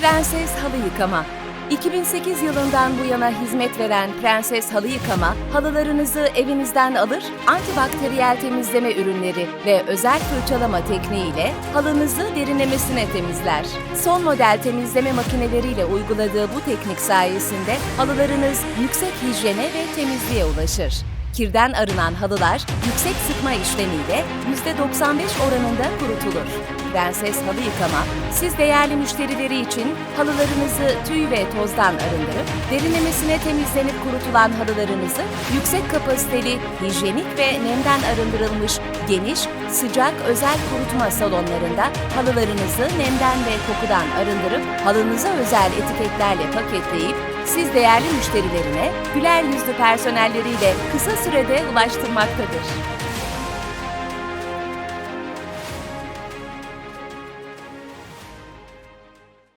Prenses Halı Yıkama 2008 yılından bu yana hizmet veren Prenses Halı Yıkama, halılarınızı evinizden alır, antibakteriyel temizleme ürünleri ve özel fırçalama tekniğiyle halınızı derinlemesine temizler. Son model temizleme makineleriyle uyguladığı bu teknik sayesinde halılarınız yüksek hijyene ve temizliğe ulaşır. Kirden arınan halılar yüksek sıkma işlemiyle %95 oranında kurutulur. Prenses Halı Yıkama, siz değerli müşterileri için halılarınızı tüy ve tozdan arındırıp, derinlemesine temizlenip kurutulan halılarınızı yüksek kapasiteli, hijyenik ve nemden arındırılmış geniş, sıcak özel kurutma salonlarında halılarınızı nemden ve kokudan arındırıp, halınıza özel etiketlerle paketleyip, siz değerli müşterilerine güler yüzlü personelleriyle kısa sürede ulaştırmaktadır.